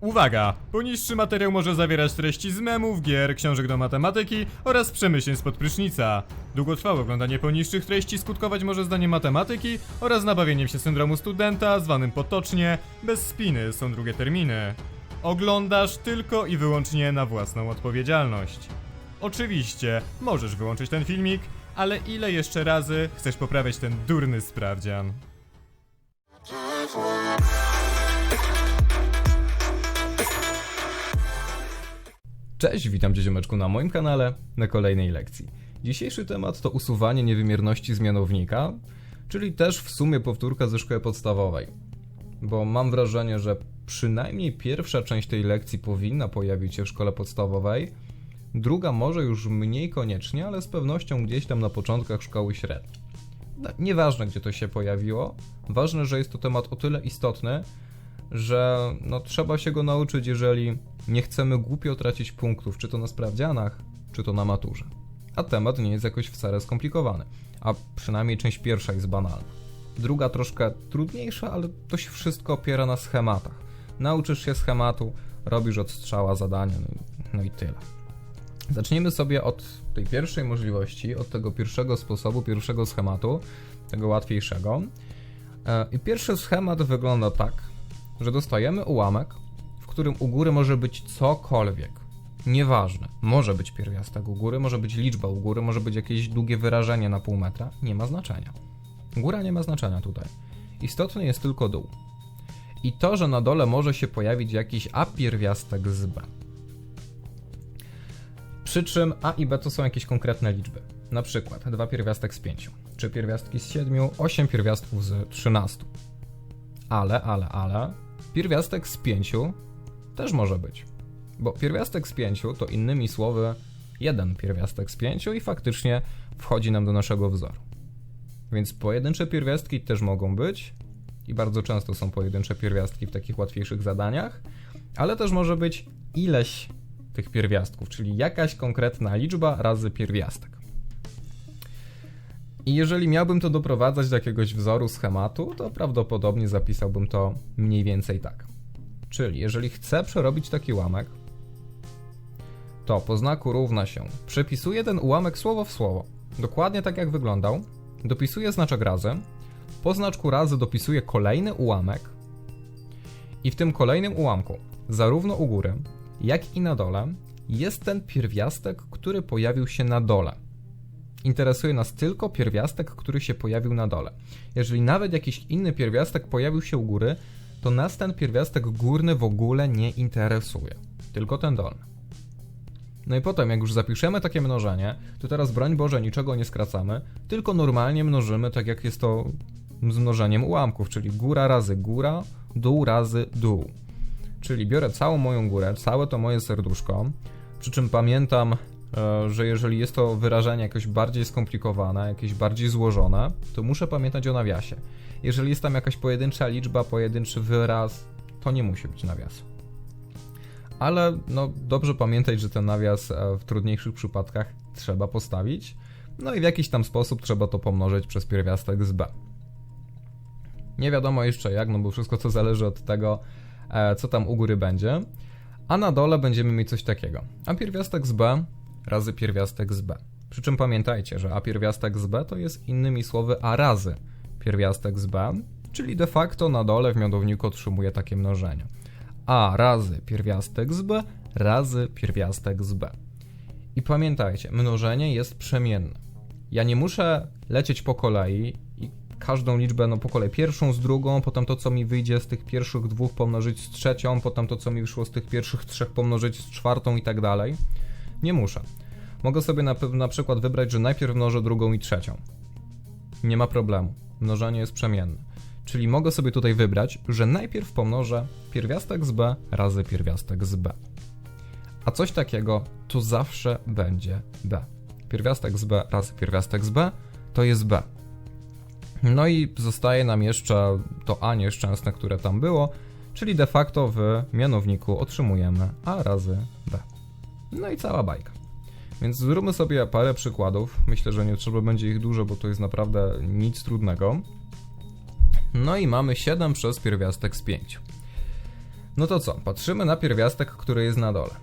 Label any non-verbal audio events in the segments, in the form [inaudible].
Uwaga! Poniższy materiał może zawierać treści z memów, gier, książek do matematyki oraz przemyśleń spod prysznica. Długotrwałe oglądanie poniższych treści skutkować może zdaniem matematyki oraz nabawieniem się syndromu studenta, zwanym potocznie bez spiny są drugie terminy. Oglądasz tylko i wyłącznie na własną odpowiedzialność. Oczywiście, możesz wyłączyć ten filmik, ale ile jeszcze razy chcesz poprawiać ten durny sprawdzian? Cześć, witam Cię ziomeczku na moim kanale, na kolejnej lekcji. Dzisiejszy temat to usuwanie niewymierności z mianownika, czyli też w sumie powtórka ze szkoły podstawowej. Bo mam wrażenie, że przynajmniej pierwsza część tej lekcji powinna pojawić się w szkole podstawowej, druga może już mniej koniecznie, ale z pewnością gdzieś tam na początkach szkoły średniej. No, Nieważne gdzie to się pojawiło, ważne, że jest to temat o tyle istotny, że no, trzeba się go nauczyć, jeżeli nie chcemy głupio tracić punktów, czy to na sprawdzianach, czy to na maturze. A temat nie jest jakoś wcale skomplikowany, a przynajmniej część pierwsza jest banalna. Druga troszkę trudniejsza, ale to się wszystko opiera na schematach. Nauczysz się schematu, robisz od strzała zadanie, no, no i tyle. Zacznijmy sobie od tej pierwszej możliwości, od tego pierwszego sposobu, pierwszego schematu, tego łatwiejszego. E, I pierwszy schemat wygląda tak, że dostajemy ułamek, w którym u góry może być cokolwiek. Nieważne. Może być pierwiastek u góry, może być liczba u góry, może być jakieś długie wyrażenie na pół metra. Nie ma znaczenia. Góra nie ma znaczenia tutaj. Istotny jest tylko dół. I to, że na dole może się pojawić jakiś A pierwiastek z B. Przy czym A i B to są jakieś konkretne liczby. Na przykład 2 pierwiastek z 5, 3 pierwiastki z 7, 8 pierwiastków z 13. Ale, ale, ale, pierwiastek z 5 też może być. Bo pierwiastek z 5 to innymi słowy jeden pierwiastek z 5 i faktycznie wchodzi nam do naszego wzoru. Więc pojedyncze pierwiastki też mogą być i bardzo często są pojedyncze pierwiastki w takich łatwiejszych zadaniach, ale też może być ileś tych pierwiastków, czyli jakaś konkretna liczba razy pierwiastek. I jeżeli miałbym to doprowadzać do jakiegoś wzoru schematu, to prawdopodobnie zapisałbym to mniej więcej tak. Czyli jeżeli chcę przerobić taki ułamek, to po znaku równa się przepisuję ten ułamek słowo w słowo, dokładnie tak jak wyglądał, dopisuję znaczek razy, po znaczku razy dopisuję kolejny ułamek i w tym kolejnym ułamku, zarówno u góry, jak i na dole, jest ten pierwiastek, który pojawił się na dole. Interesuje nas tylko pierwiastek, który się pojawił na dole. Jeżeli nawet jakiś inny pierwiastek pojawił się u góry, to nas ten pierwiastek górny w ogóle nie interesuje. Tylko ten dolny. No i potem, jak już zapiszemy takie mnożenie, to teraz broń Boże niczego nie skracamy, tylko normalnie mnożymy tak jak jest to z mnożeniem ułamków, czyli góra razy góra, dół razy dół. Czyli biorę całą moją górę, całe to moje serduszko, przy czym pamiętam, że jeżeli jest to wyrażenie jakoś bardziej skomplikowane, jakieś bardziej złożone, to muszę pamiętać o nawiasie. Jeżeli jest tam jakaś pojedyncza liczba, pojedynczy wyraz, to nie musi być nawiasu. Ale no, dobrze pamiętać, że ten nawias e, w trudniejszych przypadkach trzeba postawić, no i w jakiś tam sposób trzeba to pomnożyć przez pierwiastek z b. Nie wiadomo jeszcze jak, no bo wszystko to zależy od tego, e, co tam u góry będzie. A na dole będziemy mieć coś takiego. A pierwiastek z b razy pierwiastek z b. Przy czym pamiętajcie, że a pierwiastek z b to jest innymi słowy a razy pierwiastek z b, czyli de facto na dole w mianowniku otrzymuje takie mnożenie. a razy pierwiastek z b razy pierwiastek z b. I pamiętajcie, mnożenie jest przemienne. Ja nie muszę lecieć po kolei i każdą liczbę no po kolei pierwszą z drugą, potem to co mi wyjdzie z tych pierwszych dwóch pomnożyć z trzecią, potem to co mi wyszło z tych pierwszych trzech pomnożyć z czwartą i tak dalej. Nie muszę. Mogę sobie na, na przykład wybrać, że najpierw mnożę drugą i trzecią. Nie ma problemu. Mnożenie jest przemienne. Czyli mogę sobie tutaj wybrać, że najpierw pomnożę pierwiastek z b razy pierwiastek z b. A coś takiego to zawsze będzie b. Pierwiastek z b razy pierwiastek z b to jest b. No i zostaje nam jeszcze to a nieszczęsne, które tam było, czyli de facto w mianowniku otrzymujemy a razy b. No i cała bajka. Więc zróbmy sobie parę przykładów. Myślę, że nie trzeba będzie ich dużo, bo to jest naprawdę nic trudnego. No i mamy 7 przez pierwiastek z 5. No to co? Patrzymy na pierwiastek, który jest na dole.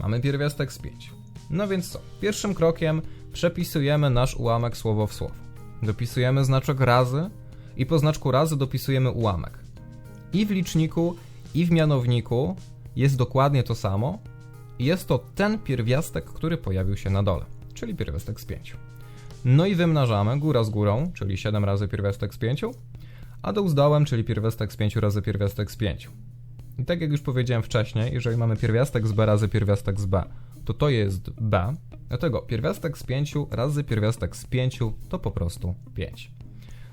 Mamy pierwiastek z 5. No więc co? Pierwszym krokiem przepisujemy nasz ułamek słowo w słowo. Dopisujemy znaczek razy i po znaczku razy dopisujemy ułamek. I w liczniku, i w mianowniku jest dokładnie to samo. Jest to ten pierwiastek, który pojawił się na dole, czyli pierwiastek z 5. No i wymnażamy góra z górą, czyli 7 razy pierwiastek z 5, a dół z dołem, czyli pierwiastek z 5 razy pierwiastek z 5. I tak jak już powiedziałem wcześniej, jeżeli mamy pierwiastek z b razy pierwiastek z b, to to jest b, dlatego pierwiastek z 5 razy pierwiastek z 5 to po prostu 5.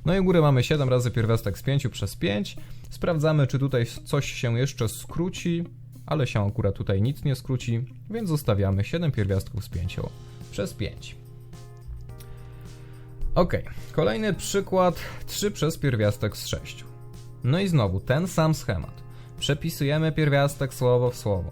No i u góry mamy 7 razy pierwiastek z 5 przez 5. Sprawdzamy, czy tutaj coś się jeszcze skróci, ale się akurat tutaj nic nie skróci, więc zostawiamy 7 pierwiastków z 5 przez 5. Ok, kolejny przykład 3 przez pierwiastek z 6. No i znowu ten sam schemat. Przepisujemy pierwiastek słowo w słowo.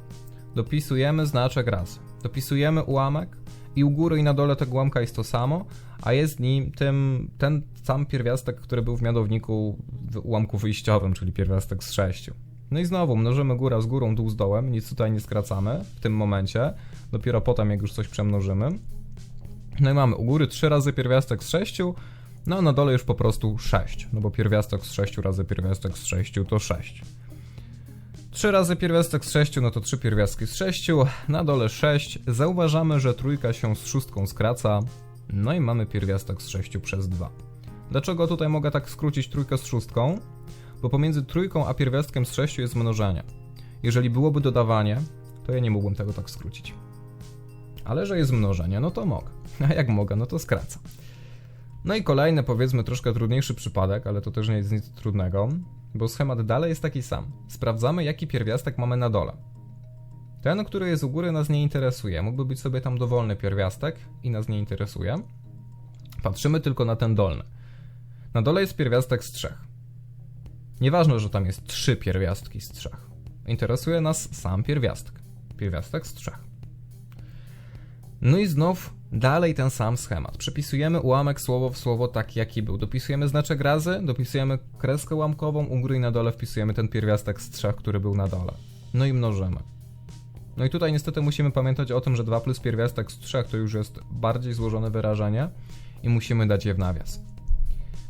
Dopisujemy znaczek razy. Dopisujemy ułamek i u góry i na dole tego ułamka jest to samo, a jest nim tym, ten sam pierwiastek, który był w mianowniku w ułamku wyjściowym, czyli pierwiastek z 6. No i znowu mnożymy góra z górą, dół z dołem, nic tutaj nie skracamy w tym momencie, dopiero potem jak już coś przemnożymy. No i mamy u góry 3 razy pierwiastek z 6, no a na dole już po prostu 6, no bo pierwiastek z 6 razy pierwiastek z 6 to 6. 3 razy pierwiastek z 6, no to 3 pierwiastki z 6, na dole 6. Zauważamy, że trójka się z szóstką skraca, no i mamy pierwiastek z 6 przez 2. Dlaczego tutaj mogę tak skrócić trójkę z szóstką? Bo pomiędzy trójką a pierwiastkiem z 6 jest mnożenie. Jeżeli byłoby dodawanie, to ja nie mógłbym tego tak skrócić. Ale że jest mnożenie, no to mogę. [laughs] A jak mogę, no to skracam. No i kolejny, powiedzmy, troszkę trudniejszy przypadek, ale to też nie jest nic trudnego, bo schemat dalej jest taki sam. Sprawdzamy, jaki pierwiastek mamy na dole. Ten, który jest u góry, nas nie interesuje. Mógłby być sobie tam dowolny pierwiastek i nas nie interesuje. Patrzymy tylko na ten dolny. Na dole jest pierwiastek z trzech. Nieważne, że tam jest trzy pierwiastki z trzech. Interesuje nas sam pierwiastek. Pierwiastek z trzech. No i znów dalej ten sam schemat. Przepisujemy ułamek słowo w słowo tak, jaki był. Dopisujemy znaczek razy, dopisujemy kreskę ułamkową, u góry i na dole wpisujemy ten pierwiastek z trzech, który był na dole. No i mnożymy. No i tutaj niestety musimy pamiętać o tym, że 2 plus pierwiastek z 3 to już jest bardziej złożone wyrażenie i musimy dać je w nawias.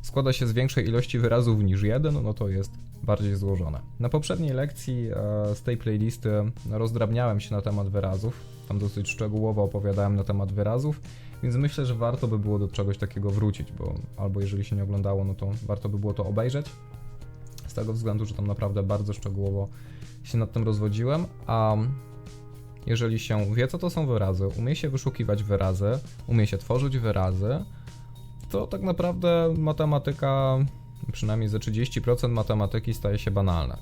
Składa się z większej ilości wyrazów niż jeden, no to jest bardziej złożone. Na poprzedniej lekcji e, z tej playlisty rozdrabniałem się na temat wyrazów. Tam dosyć szczegółowo opowiadałem na temat wyrazów, więc myślę, że warto by było do czegoś takiego wrócić, bo albo jeżeli się nie oglądało, no to warto by było to obejrzeć. Z tego względu, że tam naprawdę bardzo szczegółowo się nad tym rozwodziłem, a jeżeli się wie, co to są wyrazy, umie się wyszukiwać wyrazy, umie się tworzyć wyrazy, to tak naprawdę matematyka, przynajmniej ze 30% matematyki staje się banalna.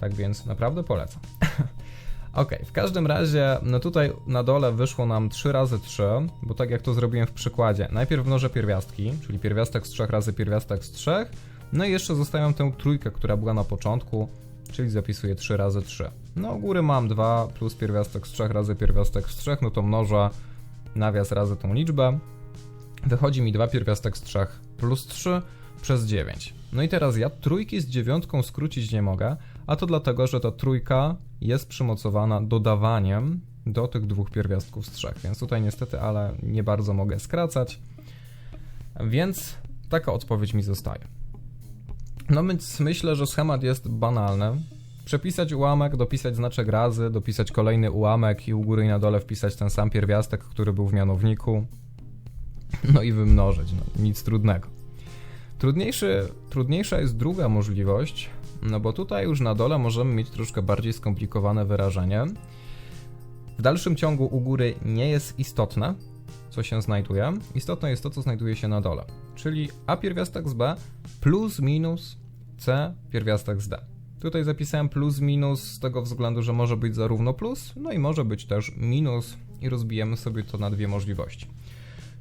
Tak więc naprawdę polecam. [laughs] ok, w każdym razie, no tutaj na dole wyszło nam 3 razy 3, bo tak jak to zrobiłem w przykładzie, najpierw mnożę pierwiastki, czyli pierwiastek z 3 razy pierwiastek z 3, no i jeszcze zostawiam tę trójkę, która była na początku, czyli zapisuję 3 razy 3. No u góry mam 2 plus pierwiastek z 3 razy pierwiastek z 3, no to mnożę nawias razy tą liczbę. Wychodzi mi 2 pierwiastek z 3 plus 3 przez 9. No i teraz ja trójki z dziewiątką skrócić nie mogę, a to dlatego, że ta trójka jest przymocowana dodawaniem do tych dwóch pierwiastków z 3, więc tutaj niestety, ale nie bardzo mogę skracać. Więc taka odpowiedź mi zostaje. No więc myślę, że schemat jest banalny. Przepisać ułamek, dopisać znaczek razy, dopisać kolejny ułamek i u góry i na dole wpisać ten sam pierwiastek, który był w mianowniku. No i wymnożyć, no, nic trudnego. Trudniejszy, trudniejsza jest druga możliwość, no bo tutaj już na dole możemy mieć troszkę bardziej skomplikowane wyrażenie. W dalszym ciągu u góry nie jest istotne, co się znajduje. Istotne jest to, co znajduje się na dole, czyli a pierwiastek z b plus minus c pierwiastek z d. Tutaj zapisałem plus minus z tego względu, że może być zarówno plus, no i może być też minus i rozbijemy sobie to na dwie możliwości.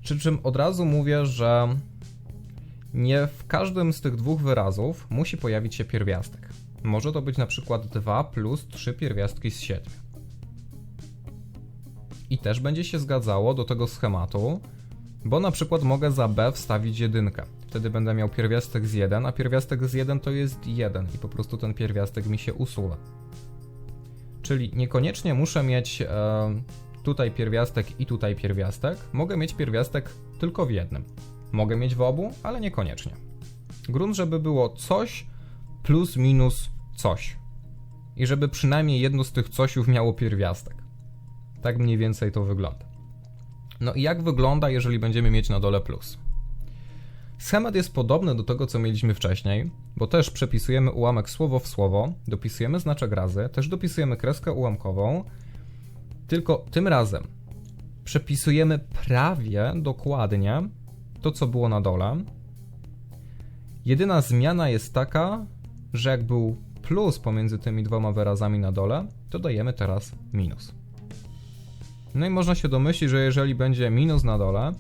Przy czym od razu mówię, że nie w każdym z tych dwóch wyrazów musi pojawić się pierwiastek. Może to być na przykład 2 plus 3 pierwiastki z 7. I też będzie się zgadzało do tego schematu, bo na przykład mogę za b wstawić jedynkę. wtedy będę miał pierwiastek z 1, a pierwiastek z 1 to jest 1 i po prostu ten pierwiastek mi się usuwa. Czyli niekoniecznie muszę mieć e, tutaj pierwiastek i tutaj pierwiastek. Mogę mieć pierwiastek tylko w jednym. Mogę mieć w obu, ale niekoniecznie. Grunt, żeby było coś plus minus coś. I żeby przynajmniej jedno z tych cosiów miało pierwiastek. Tak mniej więcej to wygląda. No i jak wygląda, jeżeli będziemy mieć na dole plus? Schemat jest podobny do tego, co mieliśmy wcześniej, bo też przepisujemy ułamek słowo w słowo, dopisujemy znaczek razy, też dopisujemy kreskę ułamkową, tylko tym razem przepisujemy prawie dokładnie to, co było na dole. Jedyna zmiana jest taka, że jak był plus pomiędzy tymi dwoma wyrazami na dole, to dajemy teraz minus. No i można się domyślić, że jeżeli będzie minus na dole,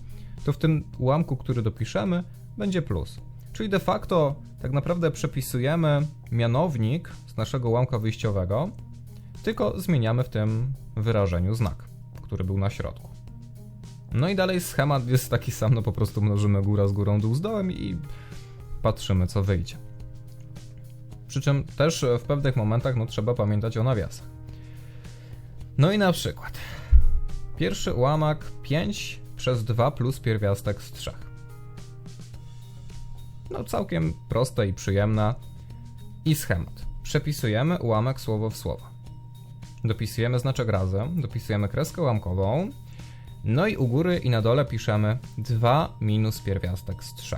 to w tym ułamku, który dopiszemy, będzie plus. Czyli de facto tak naprawdę przepisujemy mianownik z naszego ułamka wyjściowego, tylko zmieniamy w tym wyrażeniu znak, który był na środku. No i dalej schemat jest taki sam, no po prostu mnożymy góra z górą, dół z dołem i patrzymy co wyjdzie. Przy czym też w pewnych momentach no, trzeba pamiętać o nawiasach. No i na przykład pierwszy ułamek 5 przez 2 plus pierwiastek z 3. No całkiem proste i przyjemne. I schemat. Przepisujemy ułamek słowo w słowo. Dopisujemy znaczek razem, dopisujemy kreskę ułamkową, no i u góry i na dole piszemy 2 minus pierwiastek z 3.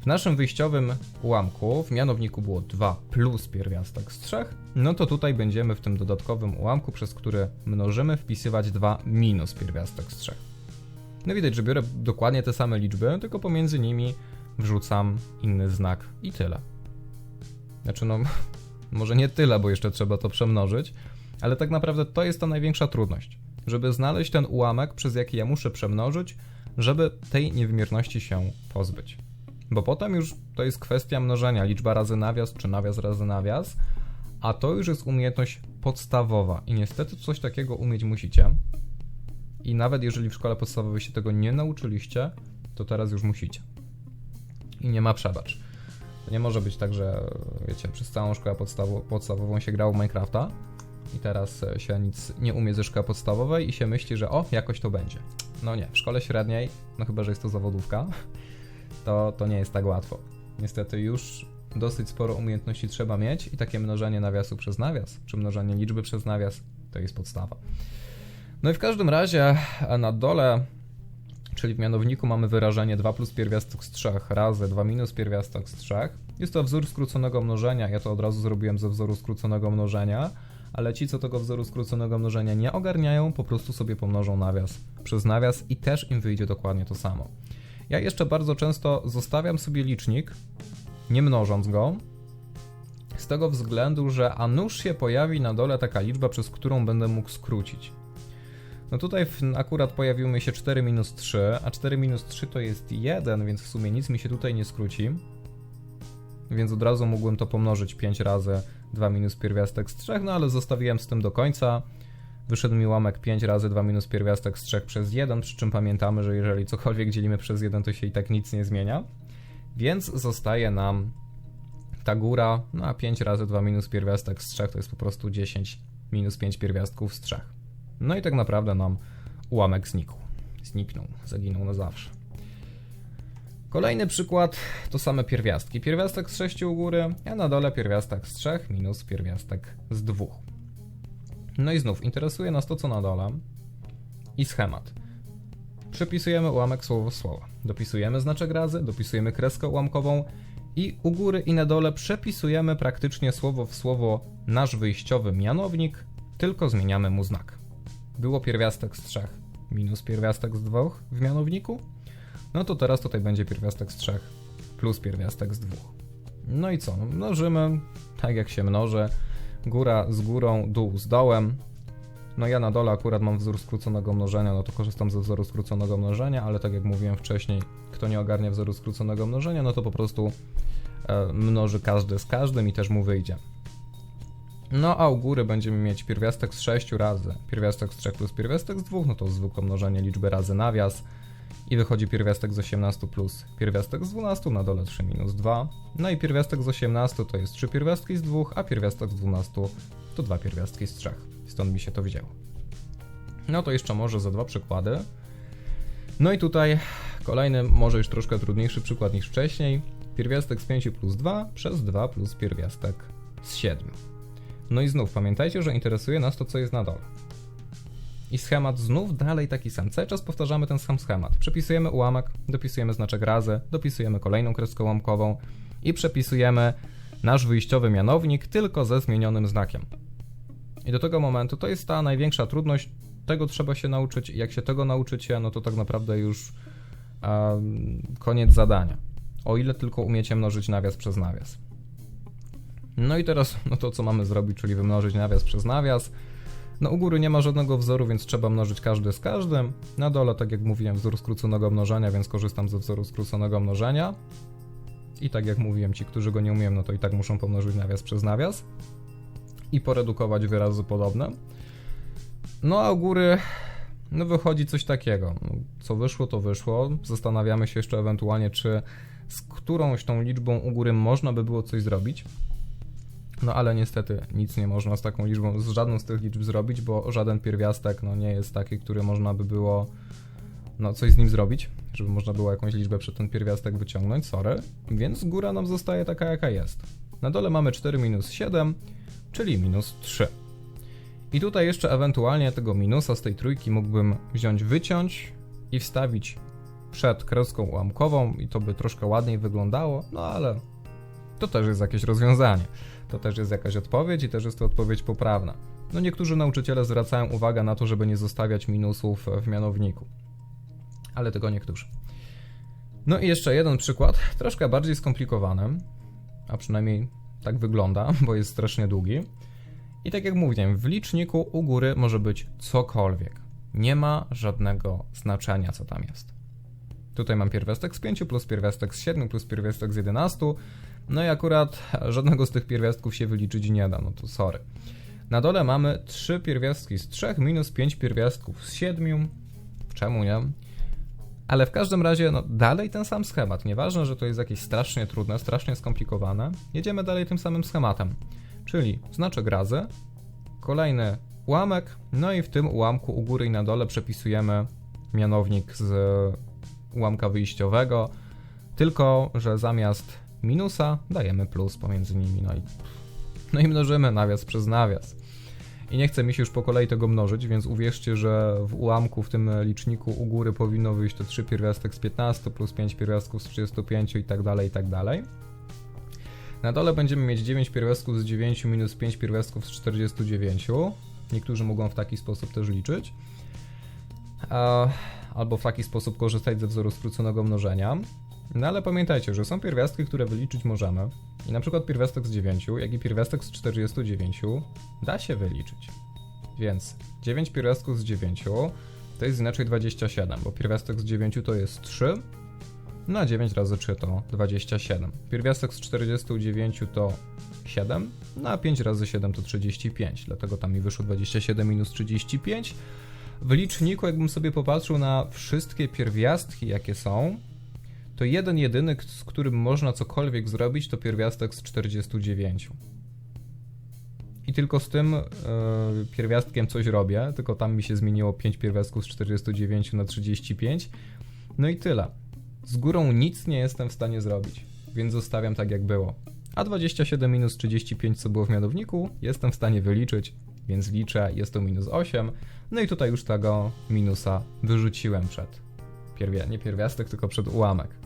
W naszym wyjściowym ułamku w mianowniku było 2 plus pierwiastek z 3, no to tutaj będziemy w tym dodatkowym ułamku, przez który mnożymy, wpisywać 2 minus pierwiastek z 3. No widać, że biorę dokładnie te same liczby, tylko pomiędzy nimi wrzucam inny znak i tyle. Znaczy no, może nie tyle, bo jeszcze trzeba to przemnożyć, ale tak naprawdę to jest ta największa trudność, żeby znaleźć ten ułamek, przez jaki ja muszę przemnożyć, żeby tej niewymierności się pozbyć. Bo potem już to jest kwestia mnożenia, liczba razy nawias czy nawias razy nawias, a to już jest umiejętność podstawowa i niestety coś takiego umieć musicie. I nawet jeżeli w szkole podstawowej się tego nie nauczyliście, to teraz już musicie. I nie ma przebacz. To nie może być tak, że wiecie, przez całą szkołę podstawo podstawową się grało Minecrafta i teraz się nic nie umie ze szkoły podstawowej i się myśli, że o, jakoś to będzie. No nie, w szkole średniej, no chyba, że jest to zawodówka, to, to nie jest tak łatwo. Niestety już dosyć sporo umiejętności trzeba mieć i takie mnożenie nawiasu przez nawias, czy mnożenie liczby przez nawias, to jest podstawa. No i w każdym razie na dole, czyli w mianowniku mamy wyrażenie 2 plus pierwiastek z 3 razy 2 minus pierwiastek z 3. Jest to wzór skróconego mnożenia, ja to od razu zrobiłem ze wzoru skróconego mnożenia, ale ci, co tego wzoru skróconego mnożenia nie ogarniają, po prostu sobie pomnożą nawias przez nawias i też im wyjdzie dokładnie to samo. Ja jeszcze bardzo często zostawiam sobie licznik, nie mnożąc go, z tego względu, że a nuż się pojawi na dole taka liczba, przez którą będę mógł skrócić. No tutaj akurat pojawił mi się 4 minus 3, a 4 minus 3 to jest 1, więc w sumie nic mi się tutaj nie skróci. Więc od razu mógłbym to pomnożyć 5 razy 2 minus pierwiastek z 3, no ale zostawiłem z tym do końca. Wyszedł mi łamek 5 razy 2 minus pierwiastek z 3 przez 1, przy czym pamiętamy, że jeżeli cokolwiek dzielimy przez 1, to się i tak nic nie zmienia. Więc zostaje nam ta góra, no a 5 razy 2 minus pierwiastek z 3 to jest po prostu 10 minus 5 pierwiastków z 3. No i tak naprawdę nam ułamek znikł. Zniknął, zaginął na zawsze. Kolejny przykład to same pierwiastki. Pierwiastek z 6 u góry, a na dole pierwiastek z 3 minus pierwiastek z 2. No i znów interesuje nas to, co na dole i schemat. Przepisujemy ułamek słowo w słowo. Dopisujemy znaczek razy, dopisujemy kreskę ułamkową i u góry i na dole przepisujemy praktycznie słowo w słowo nasz wyjściowy mianownik, tylko zmieniamy mu znak. Było pierwiastek z 3 minus pierwiastek z 2 w mianowniku, no to teraz tutaj będzie pierwiastek z 3 plus pierwiastek z 2. No i co? Mnożymy tak jak się mnoży góra z górą, dół z dołem. No ja na dole akurat mam wzór skróconego mnożenia, no to korzystam ze wzoru skróconego mnożenia, ale tak jak mówiłem wcześniej, kto nie ogarnia wzoru skróconego mnożenia, no to po prostu e, mnoży każdy z każdym i też mu wyjdzie. No a u góry będziemy mieć pierwiastek z 6 razy, pierwiastek z 3 plus pierwiastek z 2, no to zwykłe mnożenie liczby razy nawias i wychodzi pierwiastek z 18 plus pierwiastek z 12, na dole 3 minus 2. No i pierwiastek z 18 to jest 3 pierwiastki z 2, a pierwiastek z 12 to 2 pierwiastki z 3. Stąd mi się to wzięło. No to jeszcze może za dwa przykłady. No i tutaj kolejny, może już troszkę trudniejszy przykład niż wcześniej. Pierwiastek z 5 plus 2 przez 2 plus pierwiastek z 7. No i znów pamiętajcie, że interesuje nas to, co jest na dole. I schemat znów dalej taki sam. Cały czas powtarzamy ten sam schemat. Przepisujemy ułamek, dopisujemy znaczek razy, dopisujemy kolejną kreskę ułamkową i przepisujemy nasz wyjściowy mianownik tylko ze zmienionym znakiem. I do tego momentu to jest ta największa trudność. Tego trzeba się nauczyć. Jak się tego nauczycie, no to tak naprawdę już koniec zadania. O ile tylko umiecie mnożyć nawias przez nawias. No i teraz no to co mamy zrobić, czyli wymnożyć nawias przez nawias. No u góry nie ma żadnego wzoru, więc trzeba mnożyć każdy z każdym. Na dole, tak jak mówiłem, wzór skróconego mnożenia, więc korzystam ze wzoru skróconego mnożenia. I tak jak mówiłem, ci, którzy go nie umieją, no to i tak muszą pomnożyć nawias przez nawias. I poredukować wyrazy podobne. No a u góry no wychodzi coś takiego. No, co wyszło, to wyszło. Zastanawiamy się jeszcze ewentualnie, czy z którąś tą liczbą u góry można by było coś zrobić. No ale niestety nic nie można z taką liczbą, z żadną z tych liczb zrobić, bo żaden pierwiastek no, nie jest taki, który można by było no, coś z nim zrobić, żeby można było jakąś liczbę przed ten pierwiastek wyciągnąć, sorry. Więc góra nam zostaje taka, jaka jest. Na dole mamy 4 minus 7, czyli minus 3. I tutaj jeszcze ewentualnie tego minusa z tej trójki mógłbym wziąć, wyciąć i wstawić przed kreską ułamkową i to by troszkę ładniej wyglądało, no ale to też jest jakieś rozwiązanie. To też jest jakaś odpowiedź i też jest to odpowiedź poprawna. No niektórzy nauczyciele zwracają uwagę na to, żeby nie zostawiać minusów w mianowniku. Ale tego niektórzy. No i jeszcze jeden przykład, troszkę bardziej skomplikowany, a przynajmniej tak wygląda, bo jest strasznie długi. I tak jak mówiłem, w liczniku u góry może być cokolwiek. Nie ma żadnego znaczenia, co tam jest. Tutaj mam pierwiastek z 5 plus pierwiastek z 7 plus pierwiastek z 11. No i akurat żadnego z tych pierwiastków się wyliczyć nie da, no to sorry. Na dole mamy 3 pierwiastki z 3 minus 5 pierwiastków z 7. Czemu nie? Ale w każdym razie, no dalej ten sam schemat. Nieważne, że to jest jakieś strasznie trudne, strasznie skomplikowane. Jedziemy dalej tym samym schematem. Czyli znaczek razy, kolejny ułamek, no i w tym ułamku u góry i na dole przepisujemy mianownik z ułamka wyjściowego, tylko że zamiast minusa dajemy plus pomiędzy nimi, no i, no i mnożymy nawias przez nawias. I nie chce mi się już po kolei tego mnożyć, więc uwierzcie, że w ułamku, w tym liczniku u góry powinno wyjść to 3 pierwiastek z 15 plus 5 pierwiastków z 35 i tak dalej, i tak dalej. Na dole będziemy mieć 9 pierwiastków z 9 minus 5 pierwiastków z 49. Niektórzy mogą w taki sposób też liczyć. Albo w taki sposób korzystać ze wzoru skróconego mnożenia. No ale pamiętajcie, że są pierwiastki, które wyliczyć możemy. I na przykład pierwiastek z 9, jak i pierwiastek z 49 da się wyliczyć. Więc 9 pierwiastków z 9 to jest inaczej 27, bo pierwiastek z 9 to jest 3, no a 9 razy 3 to 27. Pierwiastek z 49 to 7, no a 5 razy 7 to 35, dlatego tam mi wyszło 27 minus 35. W liczniku, jakbym sobie popatrzył na wszystkie pierwiastki, jakie są, to jeden jedyny, z którym można cokolwiek zrobić, to pierwiastek z 49. I tylko z tym yy, pierwiastkiem coś robię, tylko tam mi się zmieniło 5 pierwiastków z 49 na 35. No i tyle. Z górą nic nie jestem w stanie zrobić, więc zostawiam tak jak było. A 27 minus 35, co było w mianowniku, jestem w stanie wyliczyć, więc liczę, jest to minus 8. No i tutaj już tego minusa wyrzuciłem przed nie pierwiastek, tylko przed ułamek.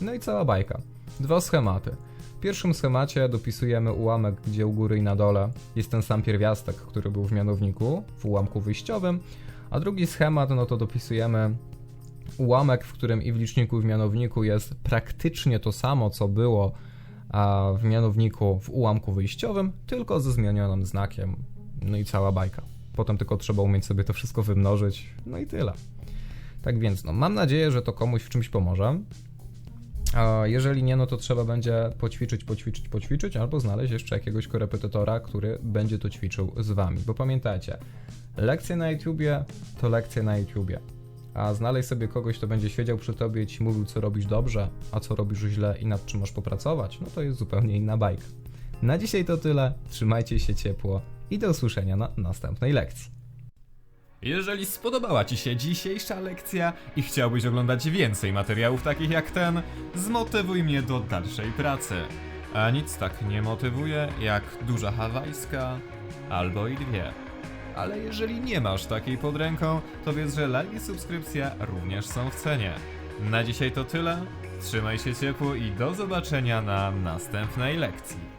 No i cała bajka. Dwa schematy. W pierwszym schemacie dopisujemy ułamek, gdzie u góry i na dole jest ten sam pierwiastek, który był w mianowniku, w ułamku wyjściowym, a drugi schemat, no to dopisujemy ułamek, w którym i w liczniku, i w mianowniku jest praktycznie to samo, co było w mianowniku w ułamku wyjściowym, tylko ze zmienionym znakiem. No i cała bajka. Potem tylko trzeba umieć sobie to wszystko wymnożyć, no i tyle. Tak więc, no, mam nadzieję, że to komuś w czymś pomoże. A jeżeli nie, no to trzeba będzie poćwiczyć, poćwiczyć, poćwiczyć, albo znaleźć jeszcze jakiegoś korepetytora, który będzie to ćwiczył z wami. Bo pamiętajcie, lekcje na YouTubie to lekcje na YouTubie. A znaleźć sobie kogoś, kto będzie siedział przy tobie i ci mówił, co robisz dobrze, a co robisz źle i nad czym masz popracować, no to jest zupełnie inna bajka. Na dzisiaj to tyle, trzymajcie się ciepło i do usłyszenia na następnej lekcji. Jeżeli spodobała Ci się dzisiejsza lekcja i chciałbyś oglądać więcej materiałów takich jak ten, zmotywuj mnie do dalszej pracy. A nic tak nie motywuje jak duża hawajska albo i dwie. Ale jeżeli nie masz takiej pod ręką, to wiedz, że like i subskrypcja również są w cenie. Na dzisiaj to tyle. Trzymaj się ciepło i do zobaczenia na następnej lekcji.